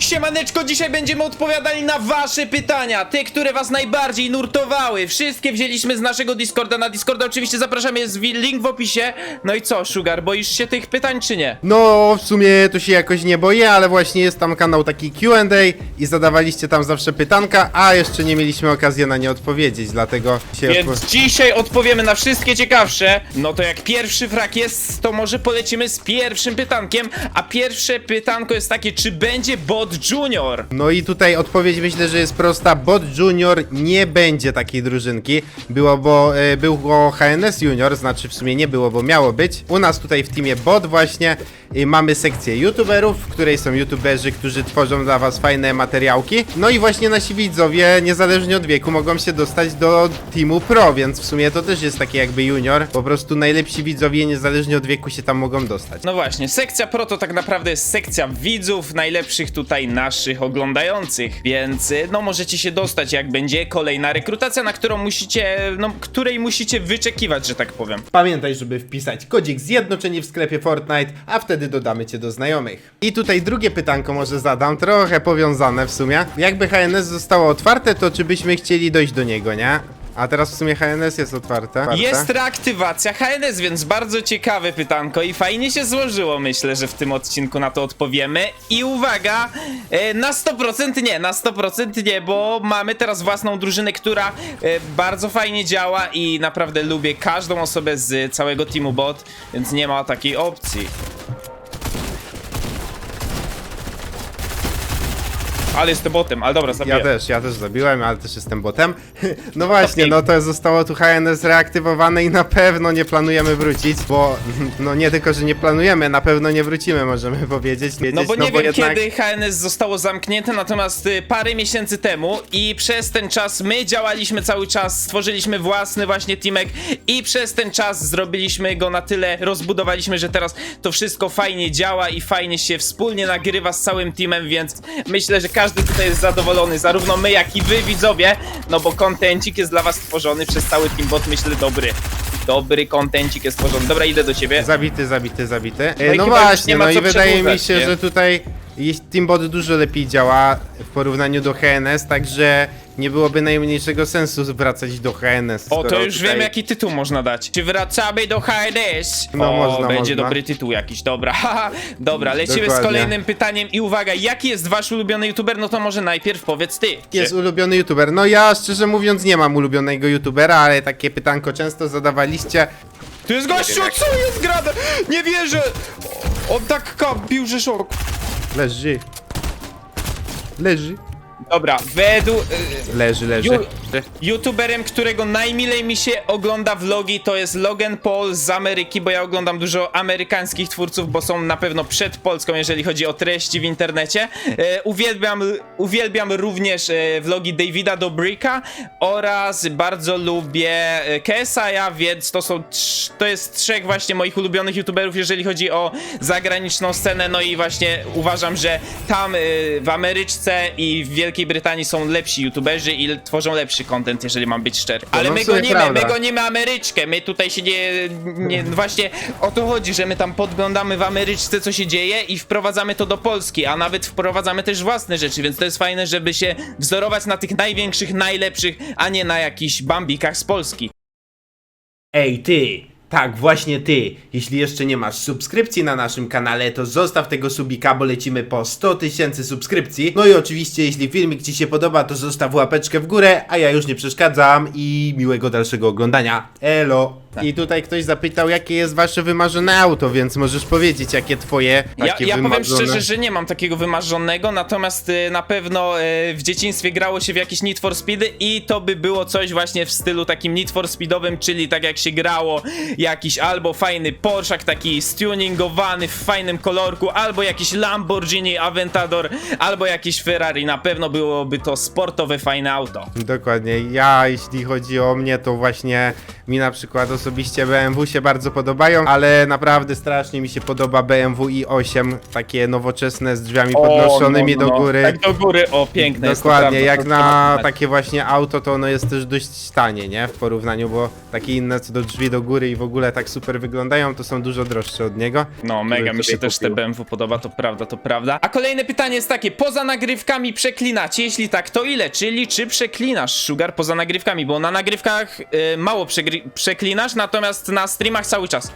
Siemaneczko, dzisiaj będziemy odpowiadali na wasze pytania, te, które was najbardziej nurtowały. Wszystkie wzięliśmy z naszego Discorda, na Discorda oczywiście zapraszamy, jest wi- link w opisie. No i co, Sugar, boisz się tych pytań czy nie? No, w sumie to się jakoś nie boję, ale właśnie jest tam kanał taki Q&A i zadawaliście tam zawsze pytanka, a jeszcze nie mieliśmy okazji na nie odpowiedzieć, dlatego się... Więc odpo- dzisiaj odpowiemy na wszystkie ciekawsze. No to jak pierwszy frak jest, to może polecimy z pierwszym pytankiem. A pierwsze pytanko jest takie, czy będzie bot junior? No i tutaj odpowiedź myślę, że jest prosta. Bot Junior nie będzie takiej drużynki. Było, bo e, było HNS Junior, znaczy w sumie nie było, bo miało być. U nas tutaj w teamie Bot właśnie e, mamy sekcję youtuberów, w której są youtuberzy, którzy tworzą dla was fajne materiałki. No i właśnie nasi widzowie, niezależnie od wieku, mogą się dostać do teamu Pro, więc w sumie to też jest takie jakby junior. Po prostu najlepsi widzowie, niezależnie od wieku, się tam mogą dostać. No właśnie, sekcja pro to tak naprawdę jest sekcja widzów, najlepszych tutaj naszych oglądających, więc y, no możecie się dostać jak będzie kolejna rekrutacja, na którą musicie, no której musicie wyczekiwać, że tak powiem. Pamiętaj, żeby wpisać kodzik zjednoczeni w sklepie Fortnite, a wtedy dodamy cię do znajomych. I tutaj drugie pytanko może zadam, trochę powiązane w sumie. Jakby HNS zostało otwarte, to czy byśmy chcieli dojść do niego, nie? A teraz w sumie HNS jest otwarte. otwarte. Jest reaktywacja HNS, więc bardzo ciekawe pytanko i fajnie się złożyło, myślę, że w tym odcinku na to odpowiemy. I uwaga, e, na 100% nie, na 100% nie, bo mamy teraz własną drużynę, która e, bardzo fajnie działa i naprawdę lubię każdą osobę z całego teamu bot, więc nie ma takiej opcji. Ale jestem botem, ale dobra, zabiję. Ja też, ja też zabiłem, ale też jestem botem. No właśnie, no to zostało tu HNS reaktywowane i na pewno nie planujemy wrócić, bo no nie tylko, że nie planujemy, na pewno nie wrócimy, możemy powiedzieć. No wiedzieć, bo nie wiem jednak... kiedy HNS zostało zamknięte, natomiast y, parę miesięcy temu i przez ten czas my działaliśmy cały czas, stworzyliśmy własny właśnie teamek i przez ten czas zrobiliśmy go na tyle, rozbudowaliśmy, że teraz to wszystko fajnie działa i fajnie się wspólnie nagrywa z całym teamem, więc myślę, że każdy tutaj jest zadowolony, zarówno my jak i wy widzowie, no bo kontencik jest dla was stworzony przez cały team, bot myślę dobry. Dobry kontencik jest stworzony. Dobra, idę do ciebie. Zabity, zabity, zabity. No E, i No, chyba już właśnie, nie ma no co i wydaje mi przedłużać, się, nie? że tutaj jest- Teambot dużo lepiej działa w porównaniu do HNS, także nie byłoby najmniejszego sensu wracać do HNS. O, to skoro już tutaj- wiem jaki tytuł można dać. Czy wracamy do HNS? No, o, można, będzie można. dobry tytuł jakiś, dobra. haha. dobra, lecimy z Dokładnie. kolejnym pytaniem i uwaga, jaki jest wasz ulubiony youtuber? No to może najpierw powiedz ty. Jest ulubiony youtuber. No ja szczerze mówiąc nie mam ulubionego youtubera, ale takie pytanko często zadawaliście. Tu jest gościu, co jest grane? Nie wierzę! On tak kampił, że szok. Leży. Leży. Dobra, według... y, Leży, leży. Ju- YouTuberem, którego najmilej mi się ogląda vlogi, to jest Logan Paul z Ameryki, bo ja oglądam dużo amerykańskich twórców, bo są na pewno przed Polską, jeżeli chodzi o treści w internecie. E, uwielbiam, uwielbiam również e, vlogi Davida Dobrika oraz bardzo lubię e, KSI-a, więc to są trz- to jest trzech właśnie moich ulubionych YouTuberów, jeżeli chodzi o zagraniczną scenę, no i właśnie uważam, że tam e, w Ameryczce i w Wielkiej Brytanii są lepsi YouTuberzy i tworzą lepszy content, jeżeli mam być szczery. Ale no my w sumie gonimy, my prawda. gonimy Ameryczkę, my tutaj się nie, nie, no właśnie o to chodzi, że my tam podglądamy w Ameryczce co się dzieje i wprowadzamy to do Polski, a nawet wprowadzamy też własne rzeczy, więc to jest fajne, żeby się wzorować na tych największych, najlepszych, a nie na jakichś bambikach z Polski. Ej ty! Tak, właśnie ty. Jeśli jeszcze nie masz subskrypcji na naszym kanale, to zostaw tego subika, bo lecimy po 100 tysięcy subskrypcji. No i oczywiście, jeśli filmik ci się podoba, to zostaw łapeczkę w górę, a ja już nie przeszkadzam i miłego dalszego oglądania. Elo! I tutaj ktoś zapytał, jakie jest wasze wymarzone auto, więc możesz powiedzieć, jakie twoje Ja, takie ja powiem wymarzone... szczerze, że nie mam takiego wymarzonego, natomiast y, na pewno y, w dzieciństwie grało się w jakieś Need for Speedy i to by było coś właśnie w stylu takim Need for Speedowym, czyli tak jak się grało jakiś albo fajny Porsche taki stuningowany w fajnym kolorku, albo jakiś Lamborghini Aventador, albo jakiś Ferrari. Na pewno byłoby to sportowe, fajne auto. Dokładnie. Ja, jeśli chodzi o mnie, to właśnie mi na przykład osobiście osobiście BMW się bardzo podobają, ale naprawdę strasznie mi się podoba BMW i8, takie nowoczesne z drzwiami podnoszonymi O, no, no, do góry. Tak do góry, o piękne jest to, Dokładnie, prawda, jak to na trzeba takie właśnie auto, to ono jest też dość tanie, nie? W porównaniu, bo takie inne co do drzwi do góry i w ogóle tak super wyglądają, to są dużo droższe od niego. No, mega mi się sobie też te kupił. BMW podoba, to prawda, to prawda. A kolejne pytanie jest takie, poza nagrywkami przeklinacie? Jeśli tak, to ile? Czyli czy przeklinasz, Sugar, poza nagrywkami? Bo na nagrywkach y, mało przegry- przeklinasz, natomiast na streamach cały czas.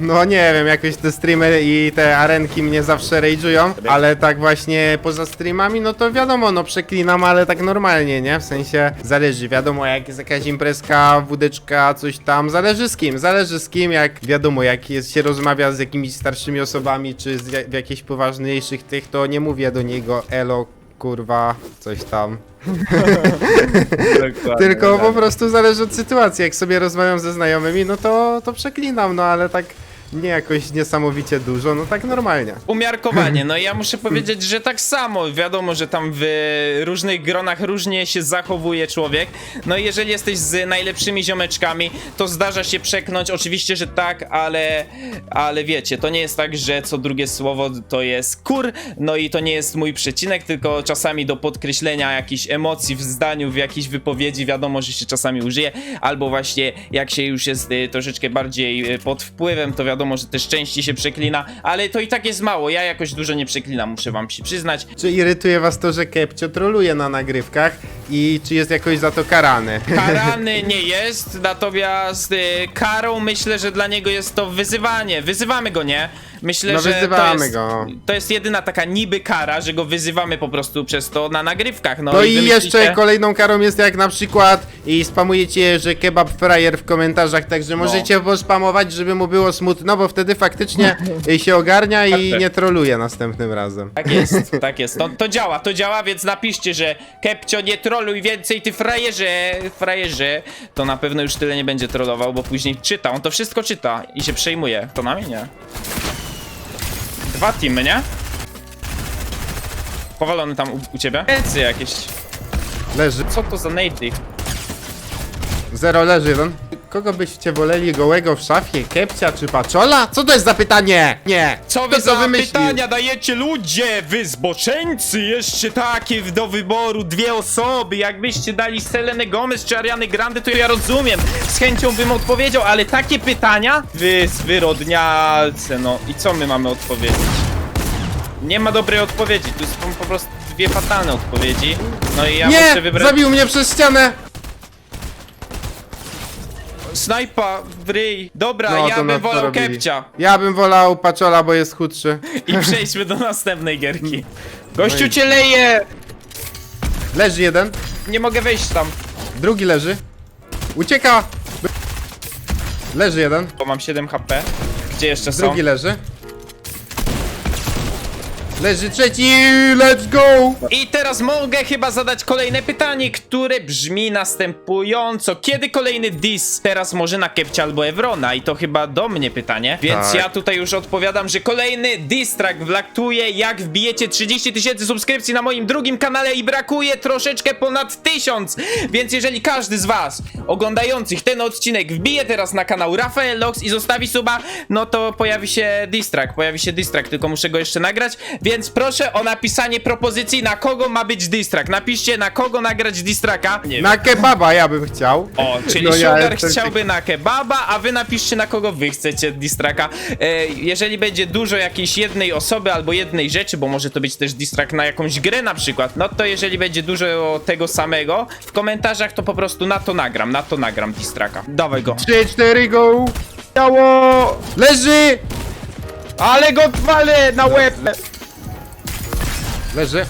No nie wiem, jakoś te streamy i te arenki mnie zawsze rage'ują, ale tak właśnie poza streamami, no to wiadomo, no przeklinam, ale tak normalnie, nie? W sensie zależy, wiadomo, jak jest jakaś imprezka, wódeczka, coś tam, zależy z kim, zależy z kim, jak wiadomo, jak jest, się rozmawia z jakimiś starszymi osobami, czy z, w jakichś poważniejszych tych, to nie mówię do niego elo, kurwa, coś tam. Tylko po prostu zależy od sytuacji. Jak sobie rozmawiam ze znajomymi, no to, to przeklinam, no ale tak nie jakoś niesamowicie dużo, no tak normalnie. Umiarkowanie, no ja muszę powiedzieć, że tak samo, wiadomo, że tam w różnych gronach różnie się zachowuje człowiek, no i jeżeli jesteś z najlepszymi ziomeczkami, to zdarza się przeknąć, oczywiście, że tak, ale, ale wiecie, to nie jest tak, że co drugie słowo to jest kur, no i to nie jest mój przecinek, tylko czasami do podkreślenia jakichś emocji w zdaniu, w jakiejś wypowiedzi, wiadomo, że się czasami użyje, albo właśnie jak się już jest y, troszeczkę bardziej y, pod wpływem, to wiadomo, że też częściej się przeklina, ale to i tak jest mało, ja jakoś dużo nie przeklinam, muszę wam się przyznać. Czy irytuje was to, że Kepcio troluje na nagrywkach i czy jest jakoś za to karany? Karany nie jest, natomiast y, karą myślę, że dla niego jest to wyzywanie. Wyzywamy go, nie? Myślę, No że wyzywamy to jest, go. to jest jedyna taka niby kara, że go wyzywamy po prostu przez to na nagrywkach. No, No i jeszcze kolejną karą jest jak na przykład i spamujecie, że kebab frajer w komentarzach, także No. możecie pospamować, żeby mu było smutno, bo wtedy faktycznie y, się ogarnia i tak. nie troluje następnym razem. Tak jest, tak jest. To, to działa, to działa, więc napiszcie, że Kepcio nie troluj więcej, ty frajerze, frajerze. To na pewno już tyle nie będzie trollował, bo później czyta, on to wszystko czyta i się przejmuje. To nami nie. Dwa teamy, nie? Powalony tam u, u ciebie? Ecy jakieś. Leży. Co to za nady? Zero leży jeden. Kogo byście woleli gołego w szafie? Kepcia czy Paczola? Co to jest za pytanie? Nie. Co wy Kto to za wymyślił? pytania dajecie ludzie, wy zboczeńcy? Jeszcze takie do wyboru, dwie osoby. Jakbyście dali Selenę Gomez czy Ariany Grande, to ja rozumiem. Z chęcią bym odpowiedział, ale takie pytania? Wy zwyrodnialce, no. I co my mamy odpowiedzieć? Nie ma dobrej odpowiedzi, tu są po prostu dwie fatalne odpowiedzi. No i ja muszę Nie! wybrać... Zabił mnie przez ścianę! Snajpa w ryj. Dobra, No, ja nas bym wolał porobili. Kepcia. Ja bym wolał Paczola, bo jest chudszy. I przejdźmy do następnej gierki. Gościu No i- cię leje! Leży jeden, Nie mogę wejść tam. drugi leży. Ucieka! Leży jeden, Bo mam 7 HP. Gdzie jeszcze są? drugi leży. Leży trzeci, let's go! I teraz mogę chyba zadać kolejne pytanie, które brzmi następująco. Kiedy kolejny diss? Teraz może na Kepcia albo Evrona i to chyba do mnie pytanie. Więc Tak. ja tutaj już odpowiadam, że kolejny diss track wlaktuje jak wbijecie 30 tysięcy subskrypcji na moim drugim kanale i brakuje troszeczkę ponad 1000. Więc jeżeli każdy z was oglądających ten odcinek wbije teraz na kanał Rafael Lox i zostawi suba, no to pojawi się diss track, pojawi się diss track, tylko muszę go jeszcze nagrać, więc proszę o napisanie propozycji na kogo ma być diss track. Napiszcie na kogo nagrać. Nie wiem. Na kebaba ja bym chciał. O, czyli No ja Sugar jestem chciałby na kebaba, a wy napiszcie na kogo wy chcecie distraka. E, jeżeli będzie dużo jakiejś jednej osoby albo jednej rzeczy, bo może to być też distrak na jakąś grę na przykład, no to jeżeli będzie dużo tego samego w komentarzach, to po prostu na to nagram, na to nagram distraka. Dawaj go. 3, 4, go! Ciało! Leży! Ale go walę na łeb! Leży.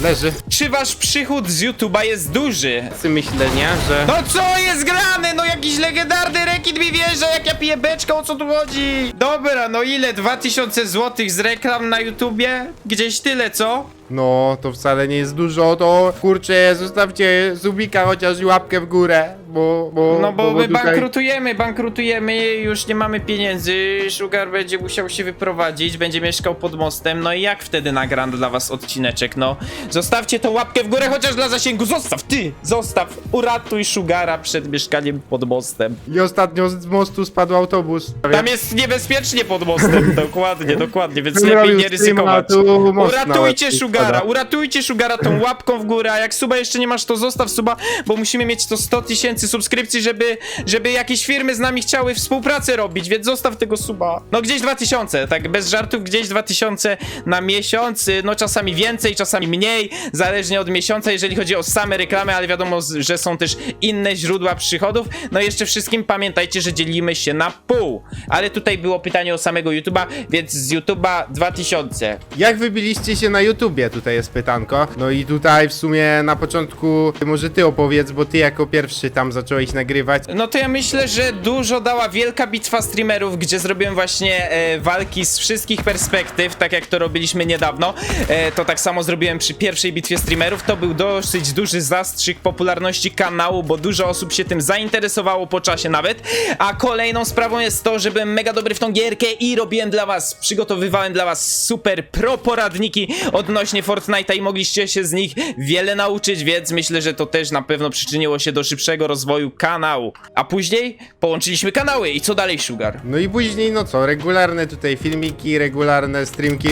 Leży. Czy wasz przychód z YouTube'a jest duży? Ty myślę, nie, że... No co jest grane? No jakiś legendarny rekit mi wierzy, jak ja piję beczkę, o co tu chodzi? Dobra, no ile? 2000 zł z reklam na YouTubie? Gdzieś tyle, co? No, to wcale nie jest dużo, to kurczę, zostawcie subika chociaż i łapkę w górę, bo... bo No bo my tutaj- bankrutujemy, bankrutujemy, już nie mamy pieniędzy, Sugar będzie musiał się wyprowadzić, będzie mieszkał pod mostem, no i jak wtedy nagram dla was odcineczek, no? Zostawcie tą łapkę w górę chociaż dla zasięgu, zostaw, ty, zostaw, uratuj Sugara przed mieszkaniem pod mostem. I ostatnio z mostu spadł autobus. Tam jest niebezpiecznie pod mostem, dokładnie, dokładnie, więc Bym lepiej robił nie streama, ryzykować. tu most Uratujcie Sugara, spada. uratujcie Sugara tą łapką w górę, a jak suba jeszcze nie masz, to zostaw suba, bo musimy mieć to 100 tysięcy subskrypcji, żeby, żeby jakieś firmy z nami chciały współpracę robić, więc zostaw tego suba. No gdzieś 2000, tak bez żartów, gdzieś 2000 na miesiąc, y, no czasami więcej, czasami mniej, zależnie od miesiąca, jeżeli chodzi o same reklamy, ale wiadomo, że są też inne źródła przychodów. No i jeszcze wszystkim pamiętajcie, że dzielimy się na pół. Ale tutaj było pytanie o samego YouTube'a, więc z YouTube'a 2000. Jak wybiliście się na YouTubie? Tutaj jest pytanko. No i tutaj w sumie na początku może ty opowiedz, bo ty jako pierwszy tam zacząłeś nagrywać. No to ja myślę, że dużo dała wielka bitwa streamerów, gdzie zrobiłem właśnie e, walki z wszystkich perspektyw, tak jak to robiliśmy niedawno. E, to tak samo zrobiłem przy pierwszej bitwie streamerów. To był dosyć duży zastrzyk popularności kanału, bo dużo osób się tym zainteresowało po czasie nawet. A kolejną sprawą jest to, że byłem mega dobry w tą gierkę i robiłem dla was, przygotowywałem dla was super pro poradniki odnośnie Fortnite'a i mogliście się z nich wiele nauczyć, więc myślę, że to też na pewno przyczyniło się do szybszego rozwoju kanału. A później połączyliśmy kanały i co dalej, Sugar? No i później no co, regularne tutaj filmiki, regularne streamki.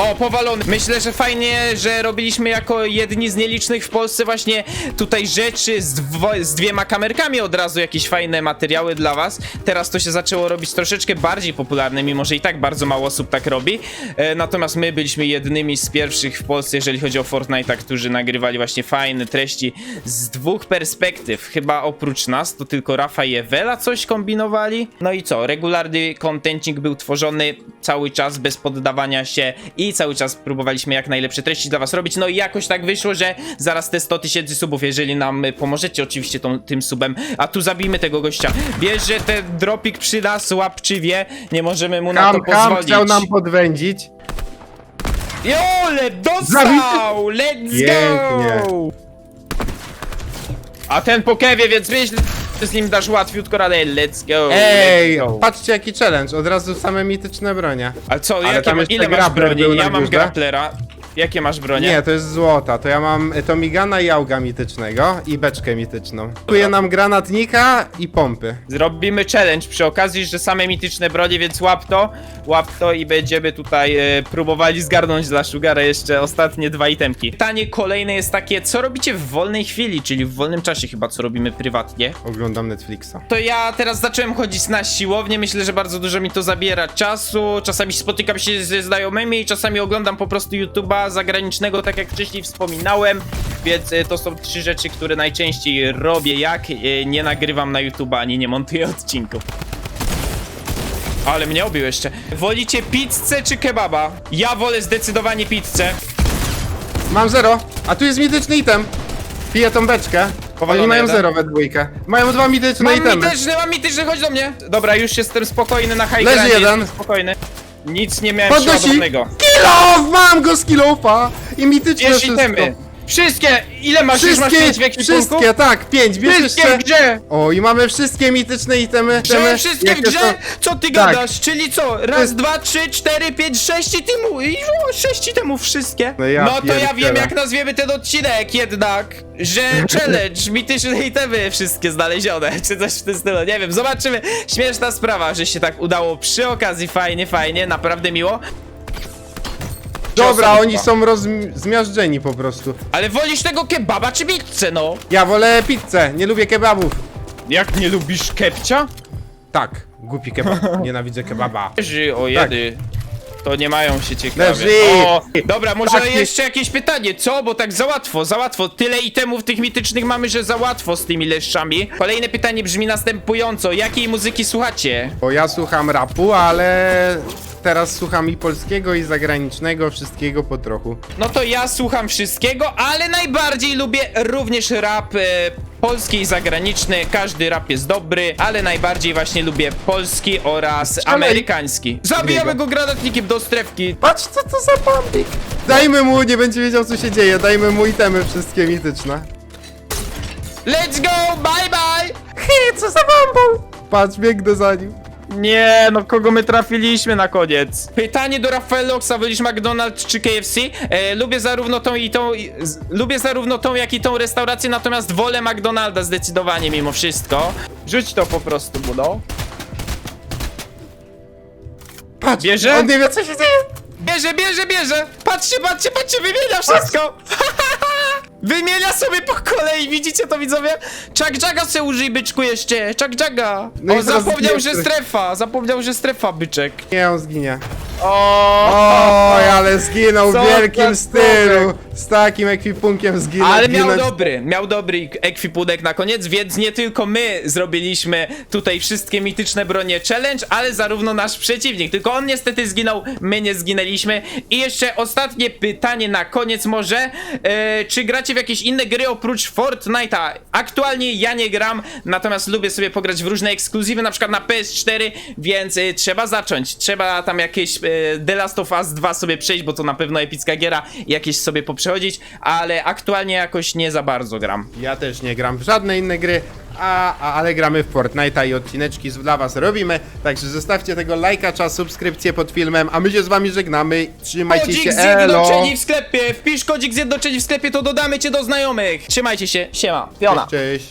O, powalony. Myślę, że fajnie, że robiliśmy jako jedni z nielicznych w Polsce właśnie tutaj rzeczy z, z dwiema kamerkami od razu jakieś fajne materiały dla was. Teraz to się zaczęło robić troszeczkę bardziej popularne, mimo że i tak bardzo mało osób tak robi. E, natomiast my byliśmy jednymi z pierwszych w Polsce, jeżeli chodzi o Fortnite'a, którzy nagrywali właśnie fajne treści z dwóch perspektyw. Chyba oprócz nas, to tylko Rafa i Ewela coś kombinowali. No i co, regularny kontencik był tworzony cały czas bez poddawania się i cały czas próbowaliśmy jak najlepsze treści dla was robić. No i jakoś tak wyszło, że zaraz te 100 tysięcy subów, jeżeli nam y, pomożecie oczywiście tą, tym subem. A tu zabijmy tego gościa. Bierze ten dropik przy nas, łapczywie. Nie możemy mu na to Kam pozwolić. chciał nam podwędzić. Jole, dostał! Let's Pięknie. go! A ten po kewie, więc myślę, że z nim dasz łatwiutko radę. Let's go! Ej, let's go. patrzcie jaki challenge, od razu same mityczne bronie. Ale co, Ale jakie tam ma, jeszcze ile masz grappler broni? był na Ja mam górze. grapplera. Jakie masz bronie? Nie, to jest złota, to ja mam Tomigana i auga mitycznego i beczkę mityczną. Kupuję nam granatnika i pompy. Zrobimy challenge przy okazji, że same mityczne bronie, więc łap to, łap to i będziemy tutaj e, próbowali zgarnąć dla Sugara jeszcze ostatnie dwa itemki. Pytanie kolejne jest takie, co robicie w wolnej chwili, czyli w wolnym czasie chyba, co robimy prywatnie? Oglądam Netflixa. To ja teraz zacząłem chodzić na siłownię, myślę, że bardzo dużo mi to zabiera czasu, czasami spotykam się ze znajomymi, czasami oglądam po prostu YouTube'a zagranicznego, tak jak wcześniej wspominałem, więc e, to są trzy rzeczy, które najczęściej robię, jak e, nie nagrywam na YouTube'a, ani nie montuję odcinków. Ale mnie obił jeszcze. Wolicie pizzę czy kebaba? Ja wolę zdecydowanie pizzę. Mam zero, a tu jest mityczny item. Piję tą beczkę. Powalony Oni mają jeden. zero we dwójkę. Mają dwa mityczne Mam itemy. mityczny, mam mityczny, chodź do mnie. Dobra, już jestem spokojny na high Leży jeden. spokojny. Nic nie miałem Podnosi! Kilof! Mam go z kilofa! I mityczne Bierz wszystko. itemy. Wszystkie! Ile masz? Już masz pięć w wszystkie, tak, pięć. Bierz Wszystkie jeszcze... gdzie? O, i mamy wszystkie mityczne itemy. Że itemy. wszystkie w Jakie grze? są- Co ty Tak. gadasz? Czyli co? Raz, dwa, trzy, cztery, pięć, sześć i temu. I o, sześć i temu wszystkie. No ja no to ja pierdzielę. wiem jak nazwiemy ten odcinek jednak. Że challenge, mityczne itemy wszystkie znalezione, czy coś w tym stylu, nie wiem, zobaczymy. Śmieszna sprawa, że się tak udało przy okazji, fajnie, fajnie, naprawdę miło. Dobra, Osoby oni dwa. są rozmiażdżeni po prostu. Ale wolisz tego kebaba czy pizzę, no? Ja wolę pizzę, nie lubię kebabów. Jak nie lubisz kepcia? Tak, głupi kebab. Nienawidzę kebaba. Leży, o jedy. To nie mają się ciekawie. Leży. O, dobra, może Tak, jeszcze jakieś pytanie, co? Bo tak za łatwo, za łatwo. Tyle itemów tych mitycznych mamy, że za łatwo z tymi leszczami. Kolejne pytanie brzmi następująco. Jakiej muzyki słuchacie? Bo ja słucham rapu, ale teraz słucham i polskiego, i zagranicznego, wszystkiego po trochu. No to ja słucham wszystkiego, ale najbardziej lubię również rap e, polski i zagraniczny. Każdy rap jest dobry, ale najbardziej właśnie lubię polski oraz amerykański. Zabijamy go granatnikiem do strefki. Patrz co to za bombik! Dajmy mu, nie będzie wiedział co się dzieje, dajmy mu itemy wszystkie mityczne. Let's go, bye bye! Hej, co za bombą? Patrz, biegnę za nim. Nie, no kogo my trafiliśmy na koniec? Pytanie do Rafaeloxa, wolisz McDonald's czy KFC? E, lubię zarówno tą i tą, i, z, lubię zarówno tą jak i tą restaurację, natomiast wolę McDonalda zdecydowanie mimo wszystko. Rzuć to po prostu, Budo. Patrz, Bierze? on nie wie, co się dzieje. Bierze, bierze, bierze! Patrzcie, patrzcie, patrzcie, wymienia wszystko! Wymienia sobie po kolei, widzicie to widzowie? Chuck Jagga se użyj byczku jeszcze, Chuck Jagga! No i o, zapomniał, zginie. że strefa, zapomniał, że strefa byczek. Nie, on zginie. O, Oj, ale zginął w Co wielkim stylu. Z takim ekwipunkiem zginął. Ale miał ginąć- dobry, miał dobry ekwipunek na koniec, więc nie tylko my zrobiliśmy tutaj wszystkie mityczne bronie challenge, ale zarówno nasz przeciwnik. Tylko on niestety zginął, my nie zginęliśmy. I jeszcze ostatnie pytanie na koniec może. E, czy gracie w jakieś inne gry oprócz Fortnite'a? Aktualnie ja nie gram, natomiast lubię sobie pograć w różne ekskluzywy, na przykład na PS4, więc e, trzeba zacząć. Trzeba tam jakieś e, The Last of Us 2 sobie przejść, bo to na pewno epicka giera, jakieś sobie poprzechodzić, ale aktualnie jakoś nie za bardzo gram. Ja też nie gram w żadne inne gry, a, a, ale gramy w Fortnite'a i odcineczki dla was robimy. Także zostawcie tego lajka, czas, subskrypcję pod filmem, a my się z wami żegnamy. Trzymajcie Kodzik się, elo! zjednoczeni w sklepie! Wpisz kodzik zjednoczeni w sklepie, to dodamy cię do znajomych! Trzymajcie się, siema, piona! Cześć.